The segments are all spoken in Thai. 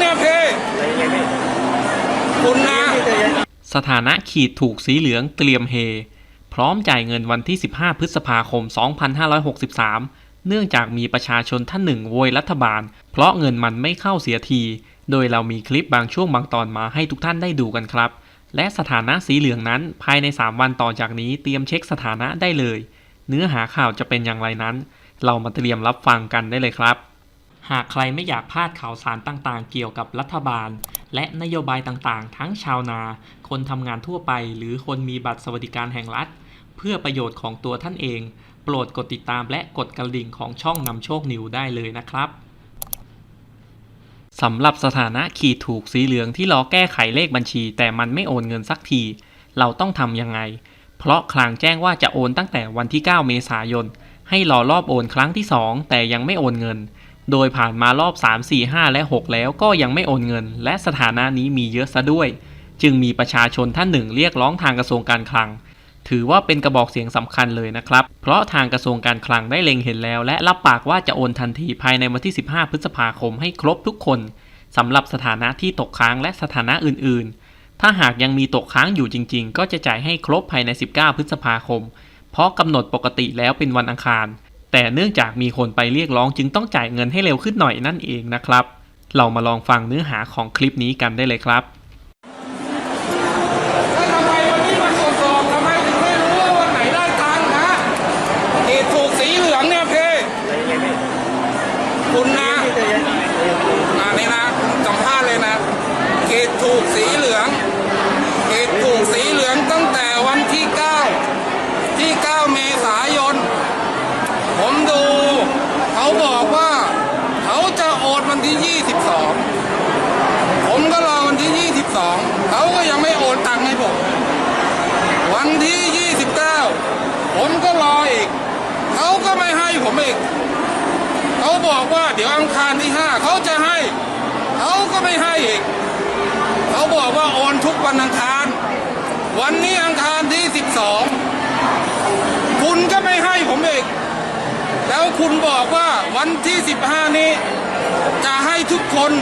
เนี่ยพี่คุณนะสถานะขีดถูกสีเหลืองเตรียมเฮ พร้อมจ่ายเงินวันที่ 15 พฤษภาคม 2563 เนื่องจากมีประชาชนท่านหนึ่งโวยรัฐบาล เพราะเงินมันไม่เข้าเสียที โดยเรามีคลิปบางช่วงบางตอนมาให้ทุกท่านได้ดูกันครับ และสถานะสีเหลืองนั้นภายใน 3 วันต่อจากนี้เตรียมเช็คสถานะได้เลย เนื้อหาข่าวจะเป็นอย่างไรนั้น เรามาเตรียมรับฟังกันได้เลยครับ หากใครไม่อยากพลาดข่าวสารต่างๆ เกี่ยวกับรัฐบาล และนโยบายต่างๆ ทั้งชาวนา คนทำงานทั่วไป หรือคนมีบัตรสวัสดิการแห่งรัฐ เพื่อประโยชน์ของตัวท่านเอง โปรดกดติดตามและกดกระดิ่งของช่องนำโชคนิวได้เลยนะครับสำหรับสถานะขีดถูกสีเหลืองที่รอแก้ไขเลขบัญชี แต่มันไม่โอนเงินสักที เราต้องทำยังไง เพราะคลางแจ้งว่าจะโอนตั้งแต่วันที่ 9 เมษายน ให้รอรอบโอนครั้งที่ 2 แต่ยังไม่โอนเงิน โดยผ่านมารอบ 3 4 5 และ 6 แล้วก็ยังไม่โอนเงิน และสถานะนี้มีเยอะซะด้วย จึงมีประชาชนท่านหนึ่งเรียกร้องทางกระทรวงการคลัง ถือว่าเป็นกระบอกเสียงสำคัญเลยนะครับ เพราะทางกระทรวงการคลังได้เล็งเห็นแล้ว และรับปากว่าจะโอนทันทีภายในวันที่ 15 พฤษภาคมให้ครบทุกคนสำหรับสถานะที่ตกค้างและสถานะอื่น ๆ ถ้าหากยังมีตกค้างอยู่จริง ๆ ก็จะจ่ายให้ครบภายใน 19 พฤษภาคม เพราะกำหนดปกติแล้วเป็นวันอังคาร แต่เนื่องจากมีคนไปเรียกร้องจึงต้องจ่ายเงินให้เร็วขึ้นหน่อยนั่นเองนะครับ เรามาลองฟังเนื้อหาของคลิปนี้กันได้เลยครับทำไมวันนี้มาตรวจสอบทำไมถึงไม่รู้ว่าวันไหนได้ตังค์นะเขตถูกสีเหลืองเนี่ยเพคุณนะอ่านี่นะสัมภาษณ์เลยนะเขตถูกสีเหลืองเขตถูกสีเหลืองตั้งแต่วันที่ 9 ที่ 9 เมษายน ผมดู เขาบอกว่า เขาจะโอนวันที่ 22 ผมก็รอวันที่ 22 เขาก็ยังไม่โอนตังค์ให้ผม วันที่ 29 ผมก็รออีก เขาก็ไม่ให้ผมอีก เขา บอกว่าเดี๋ยวอังคารที่5เขาจะให้เขาก็ไม่ให้อีกเขาบอกว่าโอนทุกวันอังคาร วันนี้อังคารที่12คุณก็ไม่ให้ผมอีกแล้วคุณบอกว่าวันที่15นี้ จะให้ทุกคน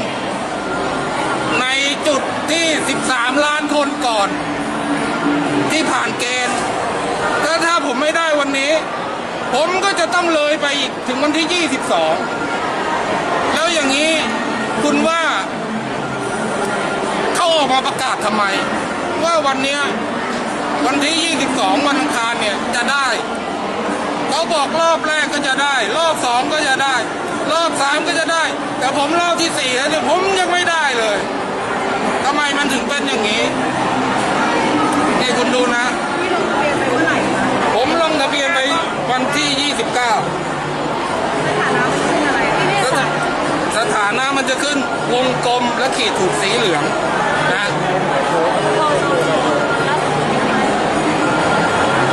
ในจุดที่13ล้านคนก่อน ที่ผ่านเกณฑ์แล้วถ้าผมไม่ได้วันนี้ผมก็จะต้องเลยไปอีกถึงวันที่ 22แล้วอง คุณว่า เขาออกมาประกาศทำไม ว่าวันเนี้ยวันที่ 22 วันอังคารเนี่ยจะได้ เขาบอกรอบแรกก็จะได้ รอบสองก็จะได้ รอบสามก็จะได้ แต่ผมรอบที่สี่แล้วเนี่ยผมยังไม่ได้เลยทำไมมันถึงเป็นอย่างนี้นี่คุณดูนะผมลงทะเบียนไปวันที่ 29 สถา ฐานะมันจะขึ้นวงกลมและขีดถูกสีเหลืองนะพอท